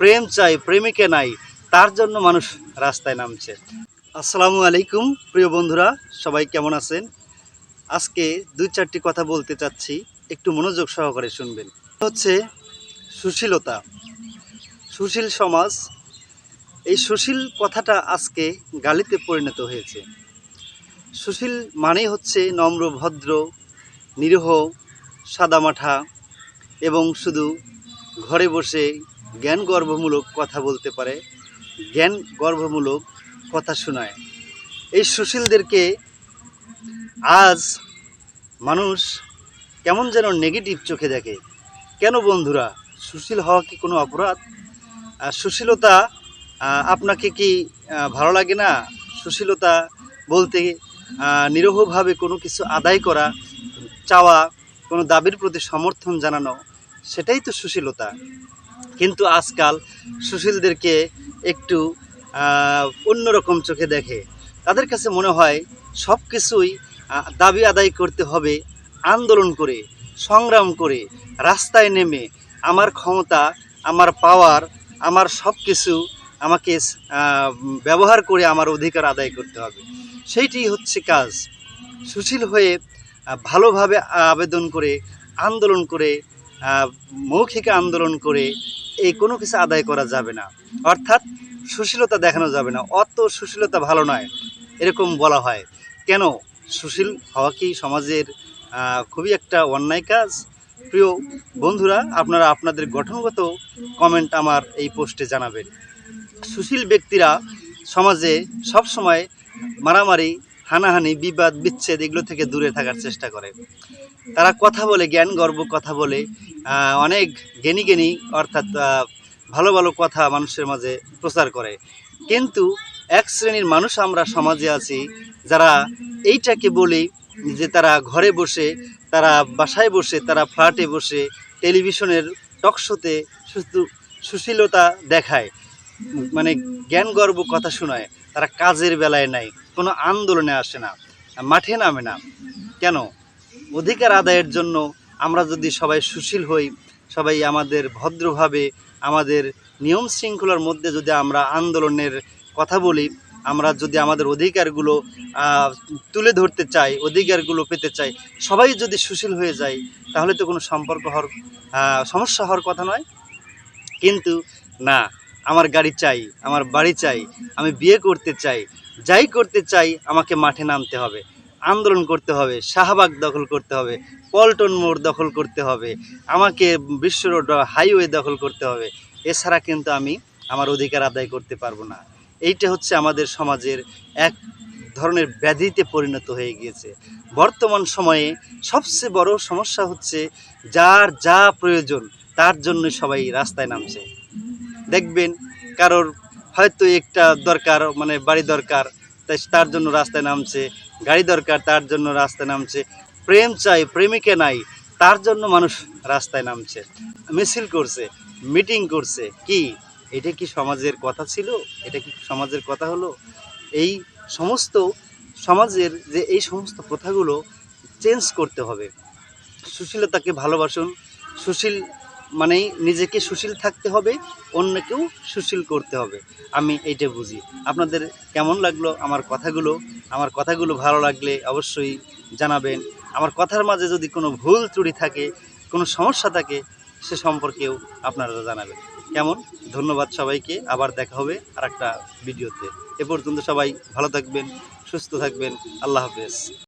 প্রেম চাই, প্রেমিকে নাই, তার জন্য মানুষ রাস্তায় নামছে। আসসালামু আলাইকুম, প্রিয় বন্ধুরা, সবাই কেমন আছেন? আজকে দুই চারটি কথা বলতে চাচ্ছি, একটু মনোযোগ সহকারে শুনবেন। হচ্ছে সুশীলতা। সুশীল সমাজ, এই সুশীল কথাটা আজকে গালিতে পরিণত হয়েছে। সুশীল মানেই হচ্ছে নম্র, ভদ্র, নিরীহ, সাদামাঠা এবং শুধু ঘরে বসে জ্ঞান গর্ভমূলক কথা বলতে পারে, জ্ঞান গর্ভমূলক কথা শোনায়। এই সুশীলদেরকে আজ মানুষ কেমন যেন নেগেটিভ চোখে দেখে। কেন বন্ধুরা, সুশীল হওয়া কি কোনো অপরাধ? সুশীলতা আপনাকে কি ভালো লাগে না? সুশীলতা বলতে নিরহভাবে কোনো কিছু আদায় করা, চাওয়া, কোনো দাবির প্রতি সমর্থন জানানো, সেটাই তো সুশীলতা। কিন্তু আজকাল সুশীলদেরকে একটু অন্যরকম চোখে দেখে। তাদের কাছে মনে হয় সব কিছুই দাবি আদায় করতে হবে, আন্দোলন করে, সংগ্রাম করে, রাস্তায় নেমে, আমার ক্ষমতা, আমার পাওয়ার আমার সব কিছু আমাকে ব্যবহার করে আমার অধিকার আদায় করতে হবে। সেইটি হচ্ছে কাজ। সুশীল হয়ে ভালোভাবে আবেদন করে, আন্দোলন করে মৌখিক আন্দোলন করে এই কোনো কিছু আদায় করা যাবে না। অর্থাৎ সুশীলতা দেখানো যাবে না। অত সুশীলতা ভালো নয়, এরকম বলা হয়। কেন? সুশীল হওয়া কি সমাজের খুবই একটা অন্যায় কাজ? প্রিয় বন্ধুরা, আপনারা আপনাদের গঠনগত কমেন্ট আমার এই পোস্টে জানাবেন। সুশীল ব্যক্তিরা সমাজে সব সময় মারামারি হানাহানি, বিবাদ, বিচ্ছেদ এগুলো থেকে দূরে থাকার চেষ্টা করে। তারা কথা বলে জ্ঞান গর্ব কথা বলে অনেক জ্ঞানী জ্ঞানী, অর্থাৎ ভালো ভালো কথা মানুষের মাঝে প্রচার করে। কিন্তু এক শ্রেণির মানুষ আমরা সমাজে আছি, যারা এইটাকে বলি যে তারা ঘরে বসে, তারা বাসায় বসে, তারা ফ্ল্যাটে বসে, টেলিভিশনের টকশোতে সুশীলতা দেখায় মানে জ্ঞান গর্ব কথা শোনায়। তারা কাজের বেলায় নাই, কোনো আন্দোলনে আসে না, মাঠে নামে না। কেন? অধিকার আদায়ের জন্য আমরা যদি সবাই সুশীল হই, সবাই আমাদের ভদ্রভাবে, আমাদের নিয়ম শৃঙ্খলার মধ্যে যদি আমরা আন্দোলনের কথা বলি, আমরা যদি আমাদের অধিকারগুলো তুলে ধরতে চাই, অধিকারগুলো পেতে চাই, সবাই যদি সুশীল হয়ে যায়, তাহলে তো কোনো সম্পর্ক হওয়ার সমস্যা হওয়ার কথা নয়। কিন্তু না আমার গাড়ি চাই, আমার বাড়ি চাই, আমি বিয়ে করতে চাই, যাই করতে চাই, আমাকে মাঠে নামতে হবে। আন্দোলন করতে হবে, শাহবাগ দখল করতে হবে, পল্টন মোড় দখল করতে হবে, আমাকে বিশ্ব রোড হাইওয়ে দখল করতে হবে। এছাড়া কিন্তু আমি আমার অধিকার আদায় করতে পারব না। এইটা হচ্ছে আমাদের সমাজের এক ধরনের ব্যাধিতে পরিণত হয়ে গিয়েছে। বর্তমান সময়ে সবচেয়ে বড় সমস্যা হচ্ছে যার যা প্রয়োজন, তার জন্য সবাই রাস্তায় নামছে। দেখবেন কারোর হয়তো একটা দরকার মানে বাড়ি দরকার, তাই তার জন্য রাস্তায় নামছে, গাড়ি দরকার, তার জন্য রাস্তায় নামছে, প্রেম চাই, প্রেমিকে নাই, তার জন্য মানুষ রাস্তায় নামছে, মিছিল করছে, মিটিং করছে, কি? এটা কি সমাজের কথা ছিল? এটা কি সমাজের কথা হলো? এই সমস্ত সমাজের যে এই সমস্ত প্রথাগুলো চেঞ্জ করতে হবে। সুশীলতাকে ভালোবাসুন, সুশীল মানেই নিজেকে সুশীল থাকতে হবে, অন্যকেও সুশীল করতে হবে। আমি এইটা বুঝি। আপনাদের কেমন লাগল আমার কথাগুলো? আমার কথাগুলো ভালো লাগলে অবশ্যই জানাবেন। আমার কথার মাঝে যদি কোনো ভুল ত্রুটি থাকে, কোনো সমস্যা থাকে, সে সম্পর্কেও আপনারা জানাবেন। কেমন? ধন্যবাদ সবাইকে। আবার দেখা হবে আর একটা ভিডিওতে। এ পর্যন্ত সবাই ভালো থাকবেন, সুস্থ থাকবেন। আল্লাহ হাফেজ।